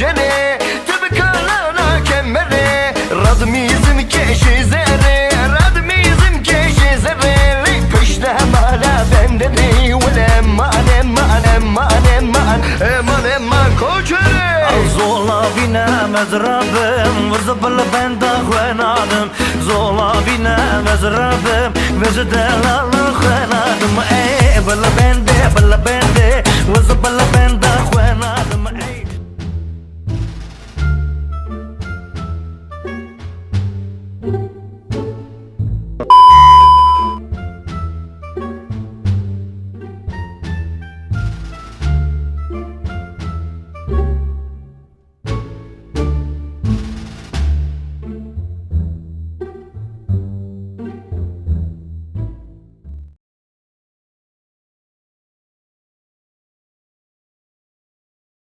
pençene Tübü kalana kemere Radım izim keşi zere Radım izim keşi zere Le peşte mala bende ne Ule eman eman eman eman Eman eman koçere Zola binemez Rabbim Vırzı bılı ben de kwenadım Zola binemez Rabbim Vırzı delalı kwenadım Ey bılı ben